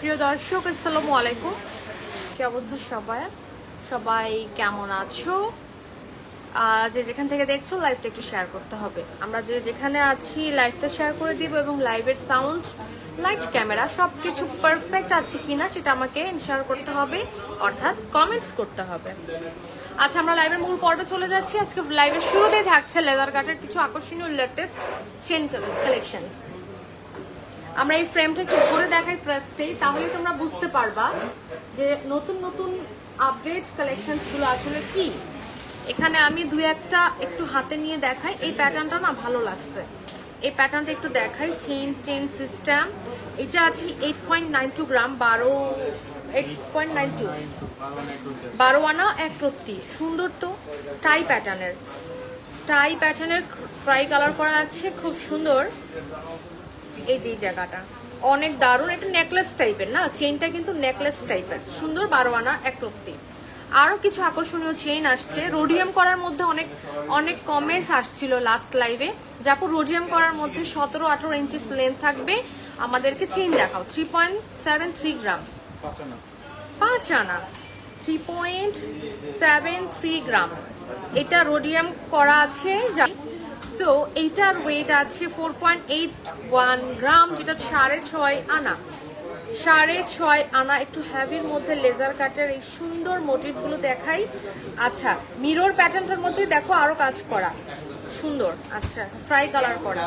প্রিয় দর্শক, আসসালামু আলাইকুম। কি অবস্থা সবাই? সবাই কেমন আছো? যে যেখান থেকে দেখছ লাইভটা একটু শেয়ার করতে হবে। আমরা যে যেখানে আছি লাইভটা শেয়ার করে দিব এবং লাইভের সাউন্ড লাইট ক্যামেরা সব কিছু পারফেক্ট আছে কি না সেটা আমাকে ইনশিওর করতে হবে, অর্থাৎ কমেন্টস করতে হবে। আচ্ছা আমরা লাইভের মূল পর্বে চলে যাচ্ছি। আজকে লাইভের শুরুতেই থাকছে লেদার কাটের কিছু আকর্ষণীয় লেটেস্ট চেন কালেকশনস আমরা এই ফ্রেমটা একটু ঘুরে দেখাই ফার্স্টেই তাহলে তোমরা বুঝতে পারবা যে নতুন নতুন আপডেট কালেকশনসগুলো আসলে কি। এখানে আমি দুই একটা একটু হাতে নিয়ে দেখাই। এই প্যাটার্নটা না ভালো লাগছে। এই প্যাটার্নটা একটু দেখাই। চেইন চেইন সিস্টেম এটা আছে eight point nine two gram বারো এইট পয়েন্ট নাইন টু বারো আনা এক প্রতি সুন্দর তো। টাই প্যাটার্নের টাই প্যাটার্নের ট্রাই কালার করা আছে। খুব সুন্দর। এই যে জায়গাটা। অনেক দারুণ, এটা নেকলেস টাইপের না? চেইনটা কিন্তু নেকলেস টাইপের সুন্দর বারো আনা এক প্রতি আরও কিছু আকর্ষণীয় চেইন আসছে। রোডিয়াম করার মধ্যে অনেক অনেক কমেন্টস আসছিল লাস্ট লাইভে যাপু রোডিয়াম করার মধ্যে সতেরো আঠারো ইঞ্চিস লেন্থ থাকবে। আমাদেরকে চেইন দেখাও। Three point seven three gram পাঁচ আনা। Three point seven three gram এটা রোডিয়াম করা আছে। সো এইটার ওয়েট আছে four point eight one gram যেটা সাড়ে ছয় আনা। সাড়ে ছয় আনা, একটু হ্যাভির মধ্যে লেজার কাটের এই সুন্দর মোটিভগুলো দেখাই। আচ্ছা মিরর প্যাটার্নটার মধ্যে দেখো আরও কাজ করা। সুন্দর আচ্ছা ট্রাই কালার করা।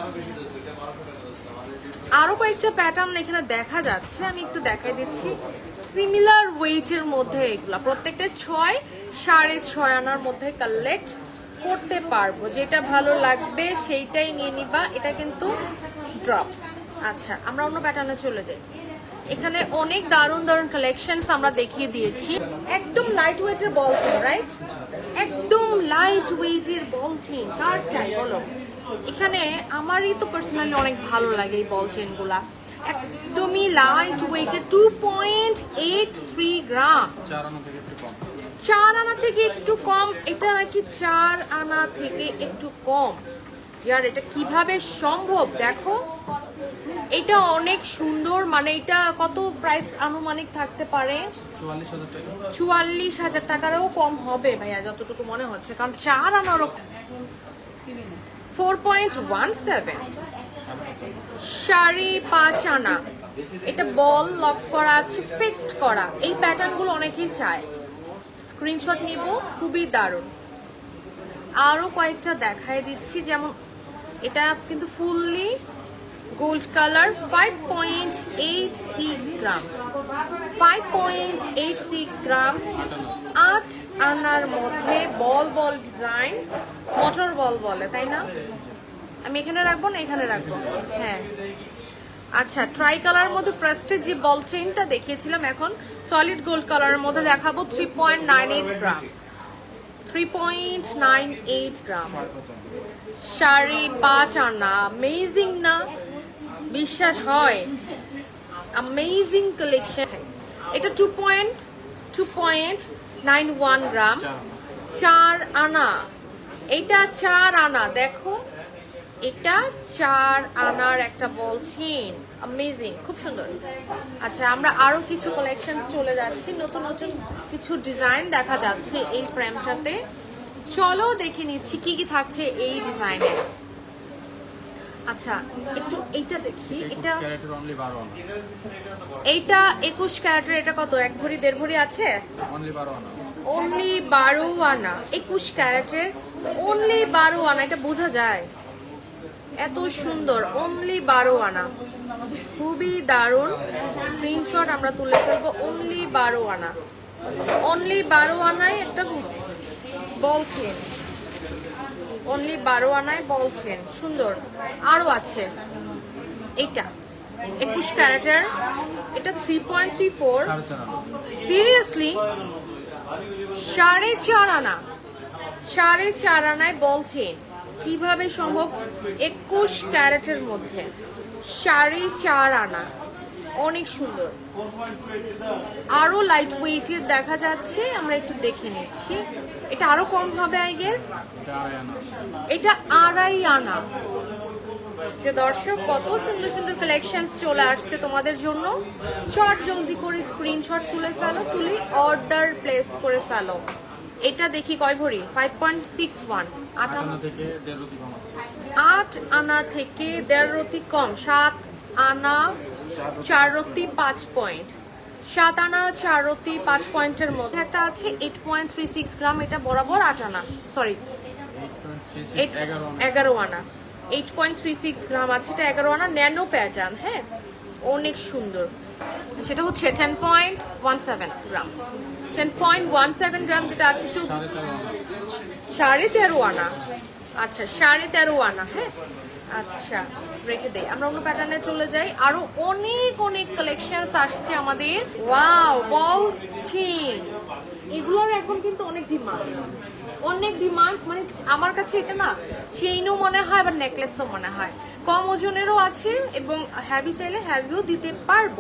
আরও কয়েকটা প্যাটার্ন এখানে দেখা যাচ্ছে, আমি একটু দেখাই দিচ্ছি। সিমিলার ওয়েটের মধ্যে এগুলা, প্রত্যেকটা ছয়, সাড়ে ছয় আনার মধ্যে কালেক্ট করতে পারব, যেটা ভালো লাগবে সেইটাই নিয়ে নিবা। এটা কিন্তু ড্রপস আচ্ছা আমরা অন্য প্যাটার্নে চলে যাই। এখানে অনেক দারুণ দারুণ কালেকশনস আমরা দেখিয়ে দিয়েছি। একদম লাইট ওয়েটের বল চেন রাইট একদম লাইট ওয়েটের বল চেন কার চাই, বলো? এখানে আমারই তো পার্সোনালি অনেক ভালো লাগে এই বল চেনগুলা একদমই লাইট ওয়েটের two point eight three gram চার আনা থেকে একটু কম, এটা নাকি চার আনা থেকে একটু কম। ইয়ার, এটা কীভাবে সম্ভব? দেখো, এটা অনেক সুন্দর মানে এটা কত প্রাইস আনুমানিক থাকতে পারে? চুয়াল্লিশ হাজার টাকারও কম হবে ভাইয়া, যতটুকু মনে হচ্ছে, কারণ চার আনারও ফোর পয়েন্ট ওয়ান সেভেন সাড়ে পাঁচ আনা। এটা বল লক করা আছে ফিক্সড করা। এই প্যাটার্নগুলো অনেকেই চায়। স্ক্রিনশট নিব, খুবই দারুণ। আরও কয়েকটা দেখায় দিচ্ছি, যেমন এটা কিন্তু fully gold colour five point eight six gram five point eight six gram আট আনার মধ্যে বল বল ডিজাইন মোটর বল বলে, তাই না? আমি এখানে রাখব না, এখানে রাখব? হ্যাঁ। আচ্ছা ট্রাই কালারের মধ্যে ফার্স্টে যে বল চেইনটা দেখিয়েছিলাম এখন সলিড গোল্ড কালারের মধ্যে দেখাবো three point nine eight gram three point nine eight gram সাড়ে পাঁচ আনা অ্যামেজিং না? বিশ্বাস হয়। অ্যামেজিং কালেকশন এটা two point two point nine one gram চার আনা। এটা চার আনা, দেখো। এটা চার আনার একটা বলছেন অ্যামেজিং খুব সুন্দর। আচ্ছা আমরা আরও কিছু কালেকশন চলে যাচ্ছি। নতুন নতুন কিছু ডিজাইন দেখা যাচ্ছে এই ফ্রেমটাতে চলো দেখে নিচ্ছি কি কি থাকছে এই ডিজাইনে আচ্ছা একটু এইটা দেখি। এটা এইটা একুশ ক্যারেটের এটা কত? এক ভরি দেড় ভরি আছে? অনলি বারো আনা। একুশ ক্যারেটের অনলি বারো আনা এটা বোঝা যায়। এত সুন্দর অনলি বারো আনা। খুবই দারুণ স্ক্রিনশট আমরা তুলে ফেলব অনলি বারো আনা। অনলি বারো আনায় একটা বলছেন অনলি বারো আনায় বলছেন সুন্দর। আরও আছে। এইটা। একুশ ক্যারেটের এটা three point three four seriously সাড়ে চার আনা। সাড়ে চার আনায় বলছেন কীভাবে সম্ভব একুশ ক্যারেটের মধ্যে? সাড়ে চার আনা। অনেক সুন্দর। আরও লাইট ওয়েটের দেখা যাচ্ছে, আমরা একটু দেখে নিচ্ছি। এটা আরও কম হবে আই গেস এটা আড়াই আনা। দর্শক, কত সুন্দর সুন্দর কালেকশন চলে আসছে তোমাদের জন্য। চট জলদি করে স্ক্রিনশট তুলে ফেলো, তুলে অর্ডার প্লেস করে ফেলো। এটা দেখি কয় ভরি? ফাইভ পয়েন্ট সিক্স ওয়ান আট আনা থেকে দেড় রতি কম সাত আনা চার রতি পাঁচ পয়েন্ট সাত আনা চার রতি পাঁচ পয়েন্টের মধ্যে একটা আছে eight point three six gram এটা বরাবর আট আনা। সরি এগারো আনা। Eight point three six gram আছে এটা এগারো আনা ন্যানো প্যাটার্ন হ্যাঁ? অনেক সুন্দর। সেটা হচ্ছে ten point one seven gram ten point one seven gram যেটা আছে সাড়ে তেরো আনা। আচ্ছা সাড়ে তেরো আনা হ্যাঁ? আচ্ছা রেখে দেই। আমরা অন্য প্যাটার্নে চলে যাই। আরও অনেক অনেক কালেকশন আসছে আমাদের। ওয়াও বল চেইন এগুলোর এখন কিন্তু অনেক ডিমান্ড অনেক ডিমান্ড মানে আমার কাছে এটা না চেইনও মনে হয়, আবার নেকলেসও মনে হয়। কম ওজনেরও আছে এবং হ্যাভি চাইলে হ্যাভিও দিতে পারব।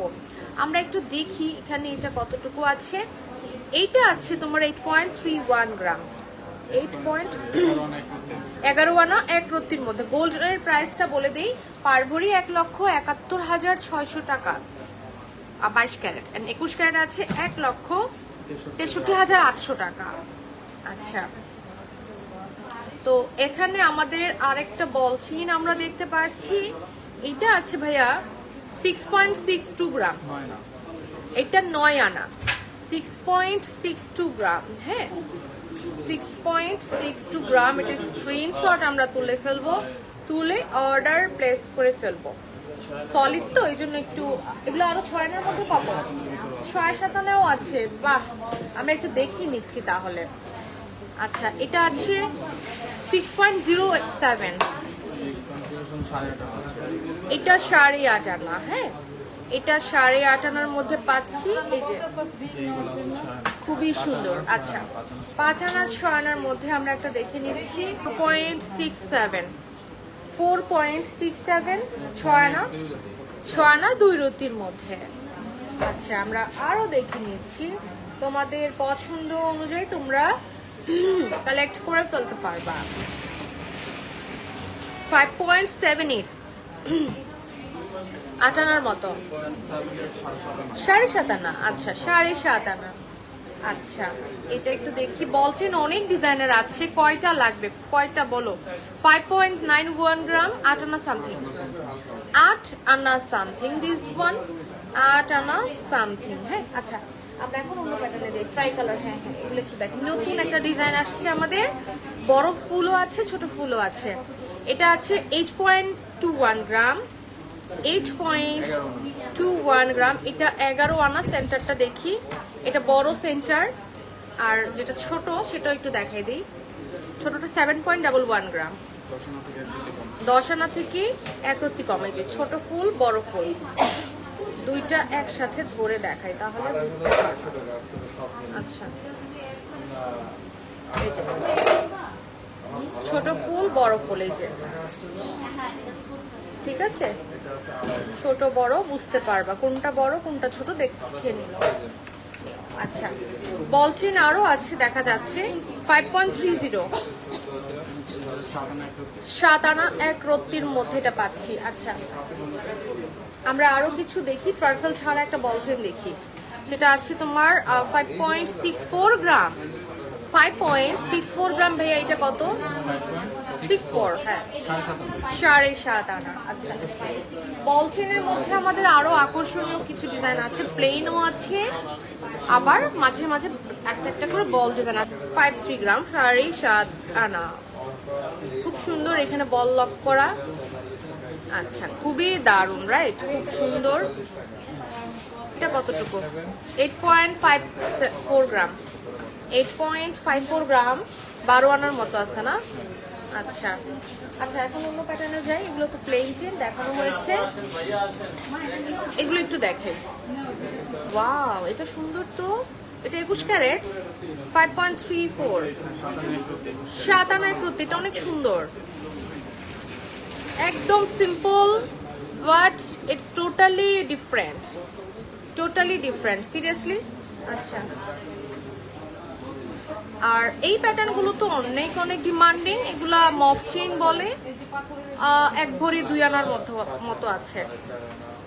আমরা একটু দেখি এখানে এটা কতটুকু আছে। এইটা আছে তোমার eight point three one gram. Eight point এগারো আনা এক রত্তির মধ্যে। গোল্ডের প্রাইসটা বলে দিই পারভরি এক লক্ষ একাত্তর হাজার ছয়শো টাকা। বাইশ ক্যারেট। একুশ ক্যারেট আছে এক লক্ষ তেষট্টি হাজার আটশো টাকা। আচ্ছা। তো এখানে আমাদের আরেকটা বল চিন আমরা দেখতে পারছি। এটা আছে ভাইয়া six point six two gram. এটা নয় আনা। Six point six two gram হ্যাঁ? Six point six two gram এটা স্ক্রিনশট আমরা তুলে ফেলব তুলে অর্ডার প্লেস করে ফেলব। সলিড তো এই জন্য একটু এগুলো আরও ছয় আনার মধ্যে পাবো। ছয় সাতানেও আছে বাহ আমরা একটু দেখিয়ে নিচ্ছি তাহলে। আচ্ছা এটা আছে সিক্স পয়েন্ট জিরো সেভেন এটা সাড়ে আট আনা হ্যাঁ? এটা সাড়ে আট আনার মধ্যে পাচ্ছি, এই যে। খুবই সুন্দর আচ্ছা। পাঁচ আনা ছয় আনার মধ্যে আমরা একটা দেখে নিচ্ছি point six seven four point six seven ছয় আনা ছয় আনা দুই রতির মধ্যে। আচ্ছা আমরা আরও দেখে নিচ্ছি। তোমাদের পছন্দ অনুযায়ী তোমরা কালেক্ট করে ফেলতে পারবা। ফাইভ পয়েন্ট সেভেন এইট আট আনার মতো। সাড়ে সাত আনা আচ্ছা সাড়ে সাত আনা আচ্ছা এটা একটু দেখি। বলছেন অনেক ডিজাইনের আছে, কয়টা লাগবে? কয়টা বলো? Five point nine one gram আট আনা সামথিং আট আনা সামথিং দিস ওয়ান আট আনা সামথিং হ্যাঁ? আচ্ছা আমরা এখন অন্য প্যাটার্নে যাই। ট্রাই কালার হ্যাঁ হ্যাঁ এগুলো নতুন একটা ডিজাইন আসছে আমাদের। বড় ফুলও আছে, ছোট ফুলও আছে। এটা আছে eight point two one gram eight point two one gram. এটা এগারো আনা, সেন্টারটা দেখি। এটা বড় সেন্টার, আর যেটা ছোট সেটা একটু দেখাই দিই। ছোটটা seven point double one gram. দশ আনা থেকে এক রতি কম। যে ছোট ফুল, বড় ফুল। দুইটা একসাথে ধরে দেখাই, তাহলে বুঝতে আচ্ছা। এই যে। ছোট ফুল, বড় ফুল, এই যে। ঠিক আছে? ছোট, বড়, বুঝতে পারবা। কোনটা বড়, কোনটা ছোট, দেখে নিল আচ্ছা। বলছেন আরও আছে, দেখা যাচ্ছে। ফাইভ পয়েন্ট থ্রি জিরো সাত আনা এক রতি রত্তির মধ্যে এটা পাচ্ছি। আচ্ছা। আমরা আরও কিছু দেখি। ট্রাইফেল ছাড়া একটা বলচেন দেখি। সেটা আছে তোমার five point six four gram. Five point six four gram ভাইয়া, এটা কত? সিক্স ফোর হ্যাঁ। সাড়ে সাত আনা আচ্ছা। বলচেনের মধ্যে আমাদের আরও আকর্ষণীয় কিছু ডিজাইন আছে প্লেনও আছে। আবার মাঝে মাঝে একটা একটা করে বল ডিজাইন আছে। ফাইভ থ্রি গ্রাম সাড়ে সাত আনা। খুব সুন্দর এখানে বল লক করা। আচ্ছা খুবই দারুণ রাইট খুব সুন্দর। এটা কতটুকু? Eight point five four gram eight point five four gram বারো আনার মতো আছে না? আচ্ছা। আচ্ছা এখন অন্য প্যাটার্নে যাই। এগুলো তো প্লেন চেন দেখানো হয়েছে। এগুলো একটু দেখে ওয়াও এটা সুন্দর তো। এটা একুশ carat. Five point three four সাত আনা এক রতি সাত আনায় প্রতি এটা অনেক সুন্দর। একদম simple but it's totally different totally different seriously আচ্ছা। আর এই প্যাটার্নগুলো তো অনেক অনেক ডিমান্ডিং, এগুলা মফ চেইন বলে। এক ভরি দুই আনার মতো মতো আছে।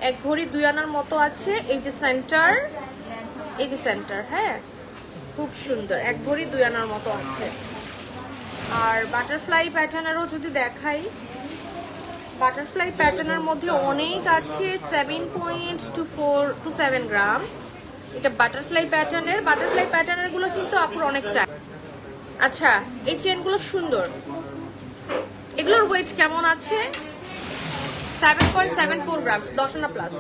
এক ভরি দুই আনার মতো আছে, এই যে সেন্টার এই যে সেন্টার হ্যাঁ? খুব সুন্দর, এক ভরি দুই আনার মতো আছে। আর বাটারফ্লাই প্যাটার্নেরও যদি দেখাই বাটারফ্লাই প্যাটার্নের মধ্যে অনেক আছে seven point two four two seven gram এটা বাটারফ্লাই প্যাটার্নের বাটারফ্লাই প্যাটার্নেরগুলো কিন্তু আপনার অনেক চাই। আচ্ছা এই চেনগুলো সুন্দর। এগুলোর ওয়েট কেমন আছে? Seven point seven four gram দশ আনা প্লাস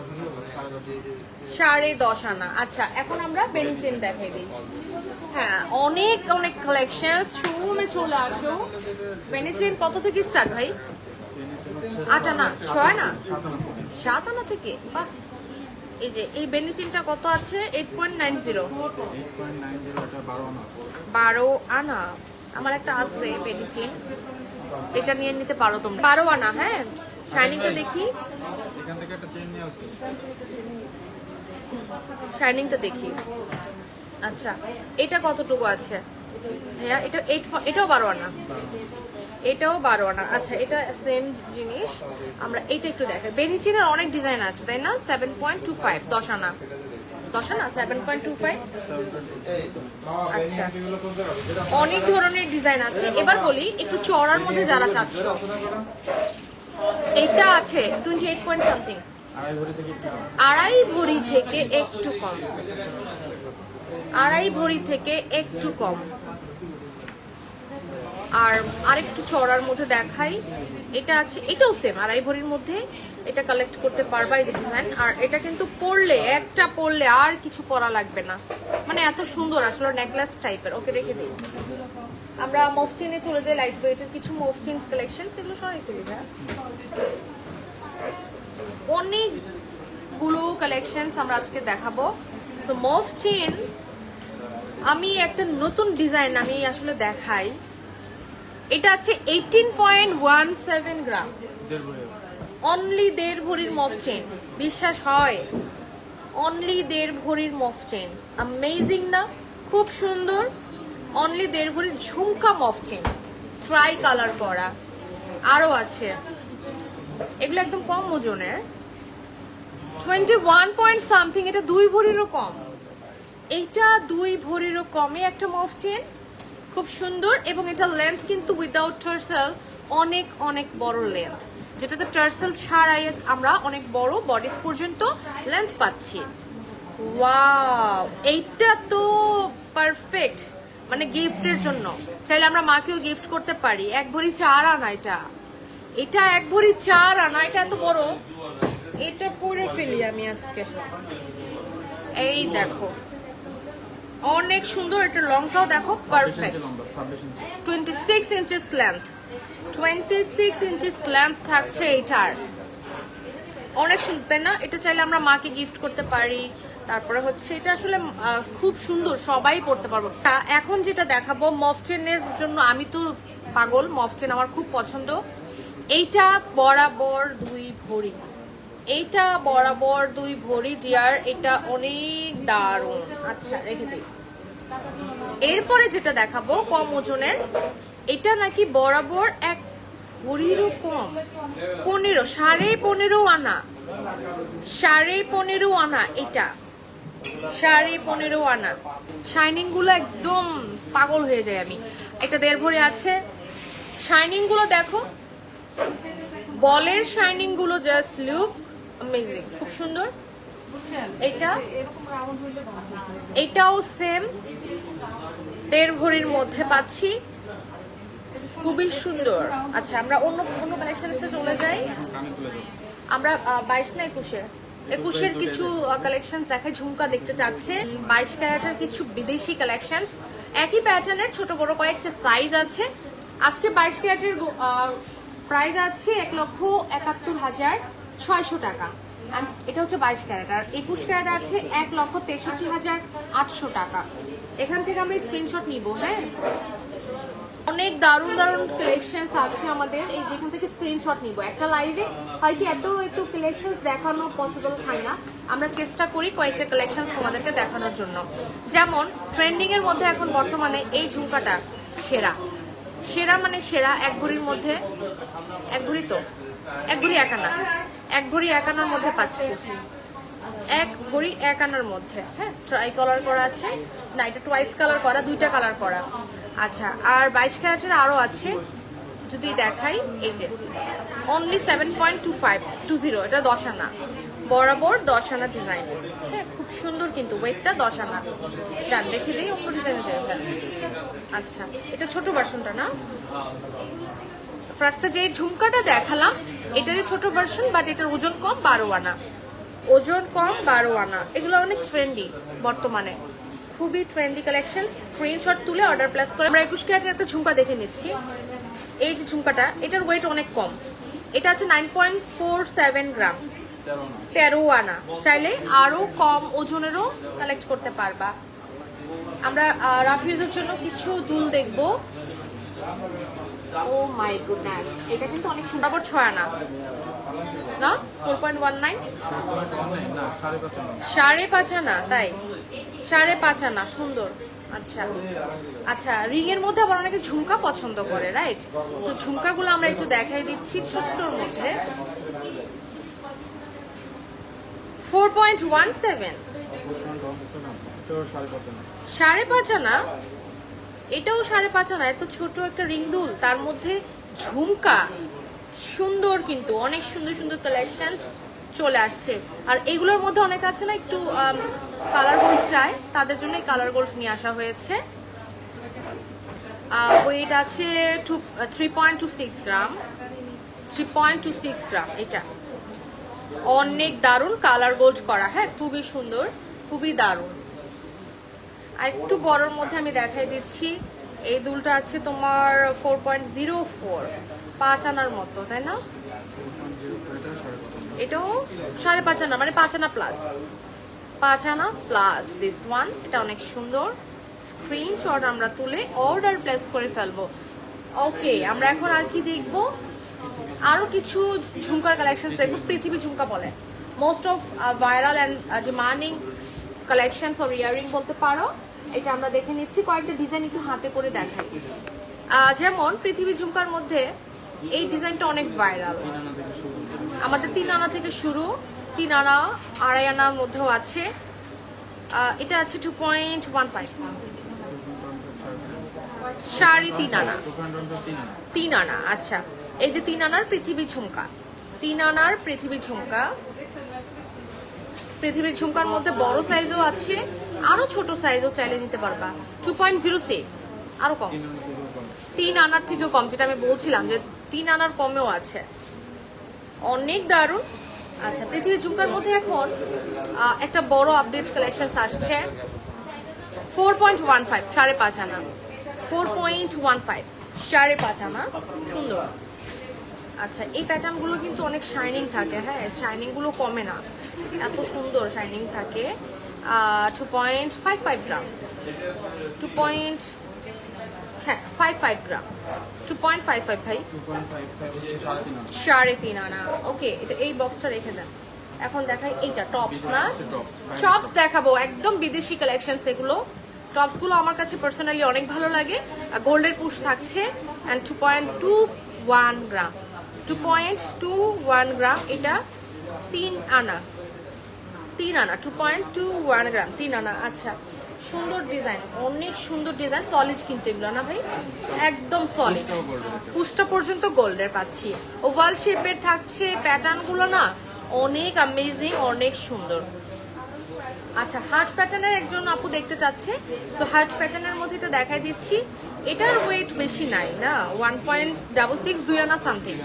সাড়ে দশ আনা আচ্ছা এখন আমরা বেনি চেন দেখাই দিই। হ্যাঁ অনেক অনেক কালেকশন শোরুমে চলে আসো। বেনি চেন কত থেকে স্টার্ট ভাই? আট আনা ছয় আনা সাত আনা থেকে? বাহ এই যে এই বেনিচিনটা কত আছে? এইট পয়েন্ট নাইন জিরো বারো আনা। আমার একটা আছে বেনিচিন। এটা নিয়ে নিতে পারো তোমরা। বারো আনা হ্যাঁ? শাইনিংটা দেখি। এখান থেকে একটা চেন নিয়ে আসছে শাইনিংটা দেখি। আচ্ছা এটা কতটুকু আছে? হ্যাঁ এটা এইট এটাও বারো আনা। এটাও বারো আনা। আচ্ছা এটা সেম জিনিস। আমরা এটা একটু দেখাই। বেনিচিনের অনেক ডিজাইন আছে, তাই না? সেভেন পয়েন্ট টু ফাইভ দশ আনা। দশ আনা? সেভেন পয়েন্ট টু ফাইভ আচ্ছা। অনেক ধরনের ডিজাইন আছে। এবার বলি, একটু চড়ার মধ্যে যারা চাচ্ছ। এটা আছে টোয়েন্টি এইট পয়েন্ট সামথিং আড়াই ভরি থেকে একটু কম। আড়াই ভরি থেকে একটু কম আড়াই ভরি থেকে একটু কম আর আরেকটু চড়ার মধ্যে দেখাই। এটা আছে, এটাও সেম আড়াই ভরির মধ্যে এটা কালেক্ট করতে পারবা এই ডিজাইন আর এটা কিন্তু পরলে, একটা পরলে আর কিছু পরা লাগবে না। মানে এত সুন্দর, আসলে নেকলেস টাইপের ওকে রেখে দিই। আমরা মফসিনে চলে যাই লাইট ওয়েটের কিছু মফসিন কালেকশন সেগুলো সবাই ফেলি হ্যাঁ অনেকগুলো কালেকশনস আমরা আজকে দেখাবো। সো মফ চেন আমি একটা নতুন ডিজাইন আমি আসলে দেখাই। এটা আছে eighteen point one seven gram. Only দেড় ভরির মফ চেন বিশ্বাস হয়? অনলি দেড় ভরির মফ চেন অ্যামেজিং না? খুব সুন্দর। অনলি দেড় ভরির ঝুমকা মফ চেন ট্রাই কালার করা আরও আছে। এগুলো একদম কম ওজনের। টোয়েন্টি ওয়ান পয়েন্ট সামথিং এটা দুই ভরিরও কম। এইটা দুই ভরিরও কমে একটা মফ চেন খুব সুন্দর এবং এটা লেন্থ কিন্তু উইদাউট টার্সেল অনেক অনেক বড় লেন্থ যেটাতে টার্সেল ছাড়াই আমরা অনেক বড় বডিস পর্যন্ত লেন্থ পাচ্ছি। এইটা তো পারফেক্ট মানে গিফটের জন্য। চাইলে আমরা মাকেও গিফট করতে পারি। এক ভরি চার আনা এটা। এটা এক ভরি চার আনা, এটা এত বড়। এটা পরে ফেলি আমি আজকে। এই দেখো। অনেক সুন্দর এটা লংটাও দেখো perfect twenty six inches length twenty six inches length থাকছে এইটার। অনেক সুন্দর তাই না? এটা চাইলে আমরা মাকে গিফট করতে পারি। তারপরে হচ্ছে এটা আসলে খুব সুন্দর সবাই পড়তে পারব। এখন যেটা দেখাবো মফচেনের জন্য আমি তো পাগল মফচেন আমার খুব পছন্দ। এইটা বরাবর দুই ভরি। এইটা বরাবর দুই ভরি ডিয়ার এটা অনেক দারুণ। আচ্ছা রেখে দিই। এরপরে যেটা দেখাবো কম ওজনের, এটা নাকি বরাবর এক ভরিরও কম। পনেরো, সাড়ে পনেরো আনা। সাড়ে পনেরো আনা এটা। সাড়ে পনেরো আনা। শাইনিংগুলো একদম পাগল হয়ে যায় আমি। এটা দেড় ভরে আছে। শাইনিংগুলো দেখো। বলের শাইনিংগুলো জাস্ট লুক অ্যামেজিং খুব সুন্দর। এটা? এটাও সেম দেড় ভরির মধ্যে পাচ্ছি। খুবই সুন্দর। আচ্ছা আমরা অন্য অন্য কালেকশনে চলে যাই। আমরা বাইশ না একুশে? একুশের কিছু কালেকশন দেখে ঝুমকা দেখতে চাচ্ছে। বাইশ ক্যারেটের কিছু বিদেশি কালেকশন একই প্যাটার্নের ছোট বড় কয়েকটা সাইজ আছে। আজকে বাইশ ক্যারেটের প্রাইস আছে এক লক্ষ একাত্তর হাজার ছয়শো টাকা। এটা হচ্ছে বাইশ ক্যারেট। আর একুশ ক্যারেট আছে এক লক্ষ তেষট্টি হাজার আটশো টাকা। এখান থেকে আমরা স্ক্রিনশট নিব হ্যাঁ? অনেক দারুণ দারুণ কালেকশনস আছে আমাদের। এই যেখান থেকে স্ক্রিনশট নিব। একটা লাইভে হয় কি, এত একটু কালেকশনস দেখানো পসিবল হয় না। আমরা চেষ্টা করি কয়েকটা কালেকশনস তোমাদেরকে দেখানোর জন্য। যেমন ট্রেন্ডিং এর মধ্যে এখন বর্তমানে এই ঝুমকাটা সেরা। সেরা মানে সেরা, এক ভরির মধ্যে, এক ভরি তো? এক ভরি একানা এক ভরি একানার মধ্যে পাচ্ছি। এক ভরি এক আনার মধ্যে হ্যাঁ? ট্রাই কালার করা আছে না এটা টুয়াইস কালার করা, দুইটা কালার করা। আচ্ছা আর বাইশ ক্যারেটের আরও আছে, যদি দেখাই, এই যে only seven point two five two zero এটা দশ আনা। বরাবর দশ আনা ডিজাইন হ্যাঁ খুব সুন্দর কিন্তু ওয়েটটা দশ আনা। ডান রেখে দিই, অন্য ডিজাইনে যাবে আচ্ছা এটা ছোট ভার্সনটা না? ফার্স্টে যে ঝুমকাটা দেখালাম এটারই ছোট ভার্সন বাট এটার ওজন কম, বারো আনা। ওজন কম, বারো আনা। এগুলো অনেক ট্রেন্ডি বর্তমানে। খুবই ট্রেন্ডি কালেকশন স্ক্রিনশট তুলে অর্ডার প্লেস করে আমরা একুশ ক্যারেটের একটা ঝুমকা দেখে নিচ্ছি। এই যে ঝুমকাটা, এটার ওয়েট অনেক কম। এটা আছে nine point four seven gram তেরো আনা। চাইলে আরও কম ওজনেরও কালেক্ট করতে পারবা। আমরা রাফিজের জন্য কিছু দুল দেখব। ও মাই গুডনেস এটা কিন্তু অনেক সুন্দর। আবার ছয় আনা। না? ফোর পয়েন্ট ওয়ান নাইন সাড়ে পাঁচ আনা তাই? সাড়ে পাঁচ আনা সুন্দর। আচ্ছা। আচ্ছা রিং এর মধ্যে আবার অনেকে ঝুমকা পছন্দ করে রাইট তো ঝুমকাগুলো আমরা একটু দেখাই দিচ্ছি ছোট্টর মধ্যে। ফোর পয়েন্ট ওয়ান সেভেন সাড়ে পাঁচ আনা? এটাও সাড়ে পাঁচ আনা, এত ছোট একটা রিং দুল তার মধ্যে ঝুমকা, সুন্দর কিন্তু, অনেক সুন্দর সুন্দর কালেকশন চলে আসছে। আর এগুলোর মধ্যে অনেক আছে না, একটু কালার গোল্ড চায় তাদের জন্য কালার গোল্ড নিয়ে আসা হয়েছে। ওয়েট আছে two three point two six gram three point two six gram এটা। অনেক দারুণ কালার গোল্ড করা হ্যাঁ খুবই সুন্দর, খুবই দারুণ। আর একটু বড়র মধ্যে আমি দেখাই দিচ্ছি। এই দুলটা আছে তোমার ফোর পয়েন্ট জিরো ফোর পাঁচ আনার মতো, তাই না? এটাও সাড়ে পাঁচ আনা মানে পাঁচ আনা প্লাস পাঁচ আনা প্লাস দিস ওয়ান এটা অনেক সুন্দর। স্ক্রিনশট আমরা তুলে অর্ডার প্লেস করে ফেলব। ওকে আমরা এখন আর কি দেখব? আরও কিছু ঝুমকার কালেকশন দেখব, পৃথিবী ঝুমকা বলে। Most of viral and demanding collection for earring বলতে পারো। এটা আমরা দেখে নিচ্ছি। কয়েকটা ডিজাইন একটু হাতে করে দেখাই। যেমন পৃথিবী ঝুমকার মধ্যে এই ডিজাইনটা অনেক ভাইরাল আমাদের তিন আনা থেকে শুরু, তিন আনা, আড়াই আনার মধ্যেও আছে। এটা আছে টু পয়েন্ট ওয়ান ফাইভ সাড়ে তিন আনা। তিন আনা আচ্ছা। এই যে তিন আনার পৃথিবী ঝুমকা। তিন আনার পৃথিবী ঝুমকা। পৃথিবীর ঝুমকার মধ্যে বড় সাইজও আছে। আরও ছোট সাইজও চাইলে নিতে পারবা। টু পয়েন্ট জিরো সিক্স আরও কম। তিন আনার থেকেও কম, যেটা আমি বলছিলাম যে তিন আনার কমেও আছে। অনেক দারুণ। আচ্ছা পৃথিবীর ঝুমকার মধ্যে এখন একটা বড় আপডেট কালেকশন আসছে। ফোর পয়েন্ট ওয়ান ফাইভ সাড়ে পাঁচ আনা। ফোর পয়েন্ট ওয়ান ফাইভ সাড়ে পাঁচ আনা। সুন্দর। আচ্ছা এই প্যাটার্নগুলো কিন্তু অনেক শাইনিং থাকে হ্যাঁ? শাইনিংগুলো কমে না। এত সুন্দর শাইনিং থাকে। Two point five five gram two point হ্যাঁ five five gram two point five five ভাই। টু পয়েন্ট ফাইভ ফাইভ হচ্ছে সাড়ে তিন আনা। ওকে এটা এই বক্সটা রেখে দেন। এখন দেখাই এইটা টপস না? টপস দেখাবো, একদম বিদেশি কালেকশন এগুলো। টপসগুলো আমার কাছে পার্সোনালি অনেক ভালো লাগে। গোল্ডের পুশ থাকছে। And two point two one gram two point two one gram এটা তিন আনা। তিন আনা two point two one gram তিন আনা আচ্ছা সুন্দর ডিজাইন অনেক সুন্দর ডিজাইন সলিড কিন্তু এগুলো না ভাই? একদম সলিড পুষ্টা পর্যন্ত গোল্ডের পাচ্ছি। ওভাল শেপের থাকছে প্যাটার্নগুলো না অনেক অ্যামেজিং অনেক সুন্দর। আচ্ছা হার্ট প্যাটার্নের একজন আপু দেখতে চাচ্ছে। সো হার্ট প্যাটার্নের মধ্যে এটা দেখাই দিচ্ছি। এটার ওয়েট বেশি নাই না? ওয়ান পয়েন্ট ডাবল সিক্স দুই আনা সামথিং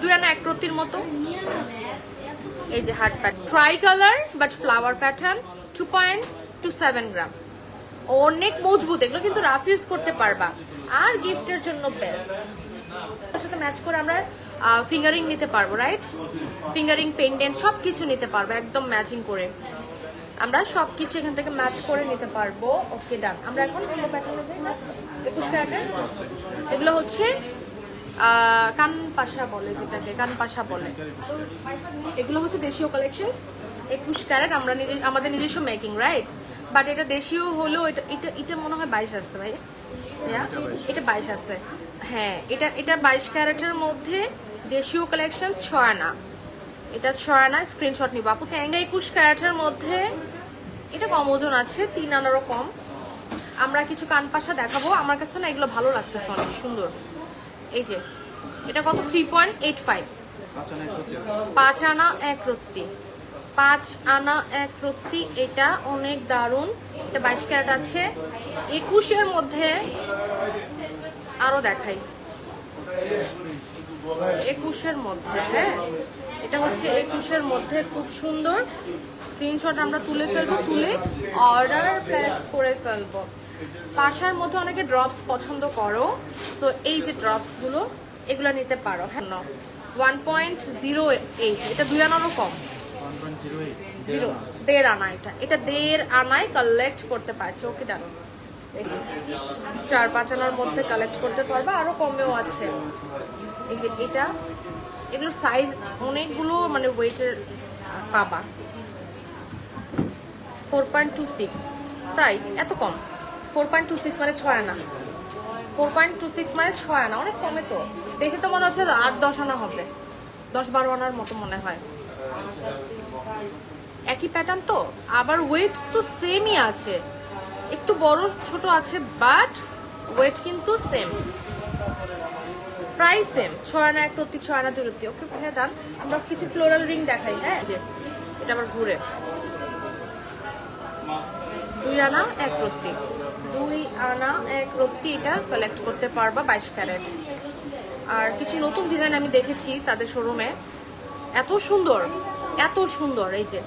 দুই আনা এক রত্তির মতো। এই যে heart pattern tri colour but flower pattern two point two seven gram অনেক মজবুত, এগুলো কিন্তু রাফ ইউজ করতে পারবা। আর গিফটের জন্য বেস্ট সাথে ম্যাচ করে আমরা ফিঙ্গারিং নিতে পারব রাইট ফিঙ্গারিং পেন্ডেন্ট সব কিছু নিতে পারব, একদম ম্যাচিং করে। আমরা সব কিছু এখান থেকে ম্যাচ করে নিতে পারব। ওকে ডান আমরা এখন একুশ এগুলো হচ্ছে কান পাশা বলে যেটাকে, কান পাশা বলে। এগুলো হচ্ছে দেশীয় কালেকশন একুশ ক্যারেট, আমরা নিজে আমাদের নিজস্ব মেকিং রাইট বাট এটা দেশীয় হলেও এটা এটা এটা মনে হয় বাইশ আসছে, ভাই? এটা বাইশ আসছে। হ্যাঁ এটা এটা বাইশ ক্যারেটের মধ্যে দেশীয় কালেকশন ছয় না এটা ছয় না স্ক্রিনশট নিব। আপু থ্যাংক একুশ ক্যারেটের মধ্যে এটা কম ওজন আছে, তিন আনারও কম। আমরা কিছু কান পাশা দেখাবো। আমার কাছে না এগুলো ভালো লাগতেছে অনেক, সুন্দর। এই যে, এটা কত? থ্রি পয়েন্ট এইট ফাইভ পাঁচ আনা এক রত্তি। পাঁচ আনা এক রত্তি, এটা অনেক দারুণ। এটা বাইশ ক্যারেট আছে। একুশের মধ্যে আরও দেখাই। একুশের মধ্যে হ্যাঁ? এটা হচ্ছে একুশের মধ্যে, খুব সুন্দর। স্ক্রিনশট আমরা তুলে ফেলব, তুলে অর্ডার প্লেস করে ফেলব। পাশার মধ্যে অনেকে ড্রপস পছন্দ করো সো এই যে ড্রপসগুলো এগুলো নিতে পারো। হ্যাঁ ওয়ান পয়েন্ট জিরো এইট এটা দুই আনারও কম। জিরো দেড় আনা। এটা। এটা দেড় আনায় কালেক্ট করতে পারছে ওকে ডান চার পাঁচ আনার মধ্যে কালেক্ট করতে পারবে আরও কমেও আছে। এই যে এটা এগুলোর সাইজ অনেকগুলো মানে ওয়েটের পাবা। ফোর পয়েন্ট টু সিক্স তাই এত কম। ফোর পয়েন্ট টু সিক্স মানে ছয় আনা। ফোর পয়েন্ট টু সিক্স মানে ছয় আনা, অনেক কমে তো। দেখে তো মনে হচ্ছে আট, দশ আনা হবে। দশ, বারো আনার মতো মনে হয়। একই প্যাটার্ন তো? আবার ওয়েট তো সেমই আছে। একটু বড়, ছোট আছে বাট ওয়েট কিন্তু সেম প্রায় সেম ছয় আনা এক রত্তি, ছয় আনা দুই রত্তি। ওকে ভাইয়া আমরা কিছু ফ্লোরাল রিং দেখাই হ্যাঁ যে। এটা আবার ঘুরে। দুই আনা, এক রত্তি। দুই আনা, এক রত্তি এটা কালেক্ট করতে পারবা বাইশ ক্যারেট। আর কিছু নতুন ডিজাইন আমি দেখেছি তাদের শোরুমে এত সুন্দর এত সুন্দর, এই যে।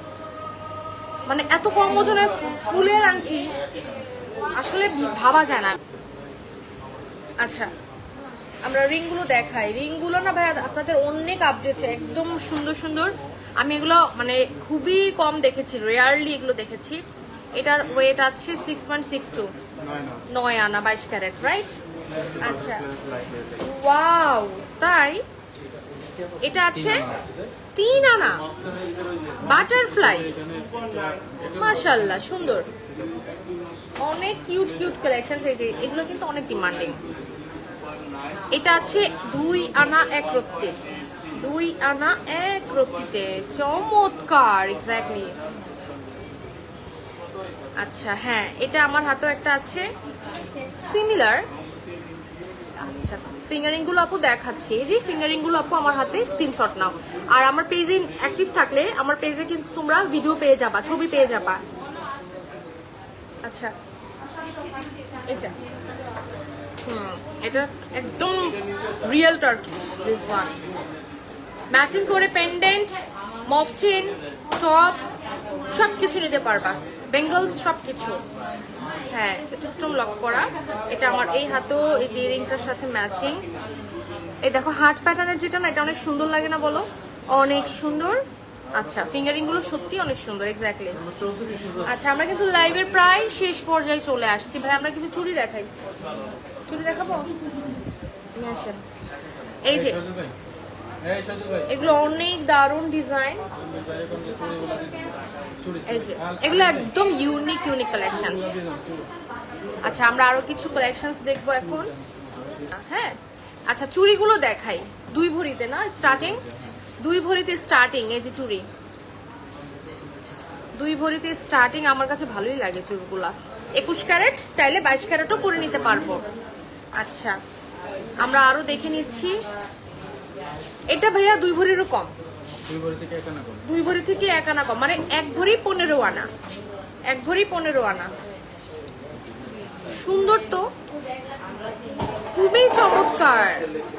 মানে এত কম ওজনের ফুলের আংটি, আসলে ভাবা যায় না। আচ্ছা আমরা রিংগুলো দেখাই। রিংগুলো না ভাই আপনাদের অনেক আপডেট একদম সুন্দর সুন্দর। আমি এগুলো মানে খুবই কম দেখেছি রেয়ারলি এগুলো দেখেছি। এটার ওয়েট আছে সিক্স পয়েন্ট সিক্স টু নয় আনা বাইশ ক্যারেট রাইট আচ্ছা। ওয়াও তাই? এটা আছে তিন আনা বাটারফ্লাই মাশাল্লাহ সুন্দর। অনেক কিউট কিউট কালেকশন হয়েছে এগুলো কিন্তু অনেক ডিমান্ডিং এটা আছে দুই আনা এক রত্তি দুই আনা এক রত্তিতে। চমৎকার এক্স্যাক্টলি আচ্ছা হ্যাঁ এটা আমার হাতেও একটা আছে। সিমিলার আচ্ছা ফিঙ্গারিংগুলো আপু দেখাচ্ছি। এই যে ফিঙ্গারিংগুলো আপু আমার হাতে স্ক্রিনশট নাও। আর আমার পেজে অ্যাক্টিভ থাকলে, আমার পেজে কিন্তু তোমরা ভিডিও পেয়ে যাবা, ছবি পেয়ে যাবা। আচ্ছা এটা। হুম, এটা একদম real Turkey this one matching করে পেন্ডেন্ট মফ চেন টপস সব কিছু নিতে পারবা। বেঙ্গলস সব কিছু হ্যাঁ এটা স্টোন লক করা। এটা আমার এই হাতেও এই যে রিংটার সাথে ম্যাচিং এই দেখো হার্ট প্যাটার্নের যেটা না এটা অনেক সুন্দর লাগে না বলো? অনেক সুন্দর। আচ্ছা ফিঙ্গারিংগুলো সত্যি অনেক সুন্দর এক্স্যাক্টলি আচ্ছা আমরা কিন্তু লাইভের প্রায় শেষ পর্যায়ে চলে আসছি। ভাই আমরা কিছু চুড়ি দেখাই। চুড়ি দেখাবো? আসেন। এই যে এগুলো অনেক দারুণ ডিজাইন এগুলো একদম ইউনিক ইউনিক কালেকশন আচ্ছা আমরা আরও কিছু কালেকশনস দেখব এখন। হ্যাঁ? আচ্ছা চুড়িগুলো দেখাই। দুই ভরিতে না স্টার্টিং দুই ভরিতে স্টার্টিং এই যে চুড়ি। দুই ভরিতে স্টার্টিং আমার কাছে ভালোই লাগে চুড়িগুলা। একুশ ক্যারেট, চাইলে বাইশ ক্যারেটও করে নিতে পারব। আচ্ছা আমরা আরও দেখে নিচ্ছি। এটা ভাইয়া দুই ভরিরও কম। দুই ভরি থেকে এক আনা কম মানে এক ভরি পনেরো আনা। এক ভরি পনেরো আনা। সুন্দর তো। খুবই চমৎকার।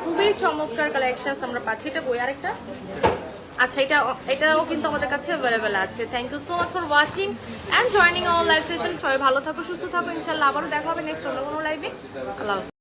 খুবই চমৎকার কালেকশন আমরা পাচ্ছি। এটা বই আরেকটা? আচ্ছা এটা, এটাও কিন্তু আমাদের কাছে অ্যাভেলেবেল আছে। Thank you so much for watching and joining our live session সবাই ভালো থাকো, সুস্থ থাকো। ইনশাল্লাহ আবারও দেখা হবে নেক্সট অন্য কোনো লাইভে আল্লাহ।